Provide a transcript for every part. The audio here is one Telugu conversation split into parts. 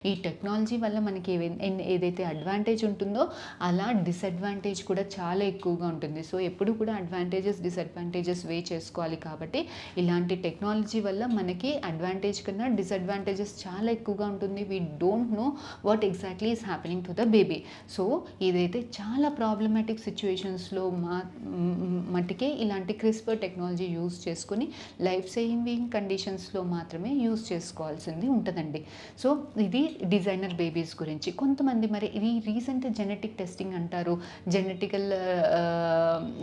ఈ టెక్నాలజీ వల్ల మనకి ఎన్- ఏదైతే అడ్వాంటేజ్ ఉంటుందో అలా డిసడ్వాంటేజ్ కూడా చాలా ఎక్కువగా ఉంటుంది. సో ఎప్పుడు కూడా అడ్వాంటేజెస్ డిసడ్వాంటేజెస్ వే చేసుకోవాలి కాబట్టి ఇలాంటి టెక్నాలజీ వల్ల మనకి అడ్వాంటేజ్ కన్నా డిసడ్వాంటేజెస్ చాలా ఎక్కువగా ఉంటుంది. We don't know what exactly is happening to the baby so ఇదైతే చాలా ప్రాబ్లమాటిక్ సిచ్యువేషన్స్లో మా మట్టికే మట్టుకే ఇలాంటి క్రిస్పర్ టెక్నాలజీ యూజ్ చేసుకొని లైఫ్ సేవింగ్ కండిషన్స్లో మాత్రమే యూజ్ చేసుకోవాల్సింది ఉంటుందండి. సో ఇది డిజైనర్ బేబీస్ గురించి. కొంతమంది మరి ఇది రీసెంట్ జెనెటిక్ టెస్టింగ్ అంటారు. జెనెటికల్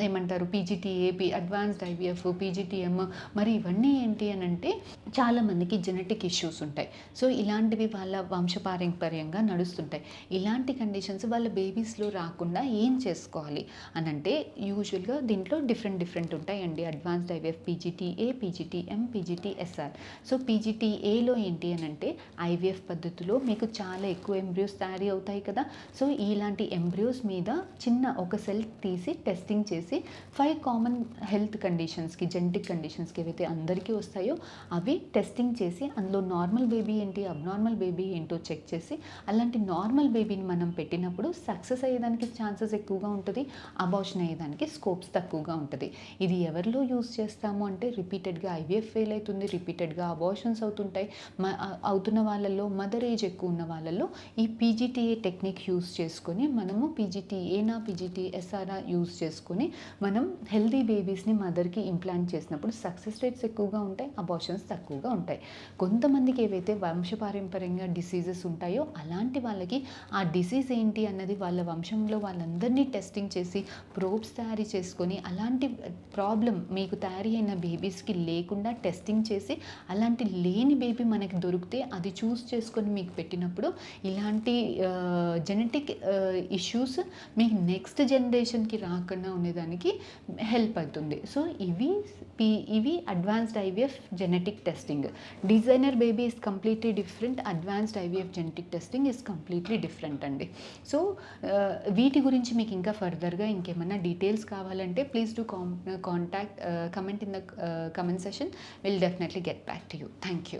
ఏమంటారు? పీజీటీఏపి అడ్వాన్స్డ్ ఐవీఎఫ్ పీజీటీఎం మరి ఇవన్నీ ఏంటి అని అంటే చాలామందికి జెనెటిక్ ఇష్యూస్ ఉంటాయి. సో ఇలాంటివి వాళ్ళ వంశపారంపర్యంగా నడుస్తుంటాయి. ఇలాంటి కండిషన్స్ వాళ్ళ బేబీస్లో రాకుండా ఏం చేసుకోవాలి అని అంటే యూజువల్గా దీంట్లో డిఫరెంట్ డిఫరెంట్ ఉంటాయండి. Advanced IVF PGTA PGTM PGTSR. So పీజీటీఏలో ఏంటి అని అంటే ఐవీఎఫ్ పద్ధతిలో మీకు చాలా ఎక్కువ ఎంబ్రియోస్ తయారీ అవుతాయి కదా. సో ఇలాంటి ఎంబ్రియోస్ మీద చిన్న ఒక సెల్ తీసి టెస్టింగ్ చేసి ఫైవ్ కామన్ హెల్త్ కండిషన్స్కి జెంటిక్ కండిషన్స్కి ఏవైతే అందరికీ వస్తాయో అవి టెస్టింగ్ చేసి అందులో నార్మల్ బేబీ ఏంటి అబ్నార్మల్ బేబీ ఏంటో చెక్ చేసి అలాంటి నార్మల్ బేబీని మనం పెట్టినప్పుడు సక్సెస్ అయ్యేదానికి ఛాన్సెస్ ఎక్కువగా ఉంటుంది అబార్షన్ అయ్యేదానికి స్కోప్స్ తక్కువగా ఉంటుంది. ఇది ఎవరిలో యూస్ చేస్తాము అంటే రిపీటెడ్గా ఐవీఎఫ్ ఫెయిల్ అవుతుంది రిపీటెడ్గా అబార్షన్స్ అవుతుంటాయి. అవుతున్న వాళ్ళల్లో మదర్ ఏజ్ ఎక్కువ ఉన్న వాళ్ళల్లో ఈ పీజీటీఏ టెక్నిక్ యూస్ చేసుకొని మనము పీజీటీఏనా పీజీటీఎస్ఆర్ఆ యూస్ చేసుకొని మనం హెల్దీ బేబీస్ని మదర్కి ఇంప్లాంట్ చేసినప్పుడు సక్సెస్ రేట్స్ ఎక్కువగా ఉంటాయి అబార్షన్స్ తక్కువగా ఉంటాయి. కొంతమందికి ఏవైతే వంశపారంపర్యంగా డిసీజెస్ ఉంటాయో అలాంటి వాళ్ళకి ఆ డిసీజ్ ఏంటి అన్నది వాళ్ళ వంశంలో వాళ్ళందరినీ టెస్టింగ్ చేసి ప్రోబ్స్ తయారు చేసుకొని అలాంటి ప్రాబ్లం మీకు తయారీ అయిన బేబీస్కి లేకుండా టెస్టింగ్ చేసి అలాంటి లేని బేబీ మనకి దొరికితే అది చూస్ చేసుకొని మీకు పెట్టినప్పుడు ఇలాంటి జెనెటిక్ ఇష్యూస్ మీకు నెక్స్ట్ జనరేషన్కి రాకుండా ఉండేదానికి హెల్ప్ అవుతుంది. సో ఇవి పి ఇవి advanced IVF genetic testing designer baby is completely different advanced IVF genetic testing is completely different అండి. సో వీటి గురించి మీకు ఇంకా ఫర్దర్గా ఇంకేమైనా డీటెయిల్స్ కావాలంటే please do contact comment in the comment session will definitely get back to you thank you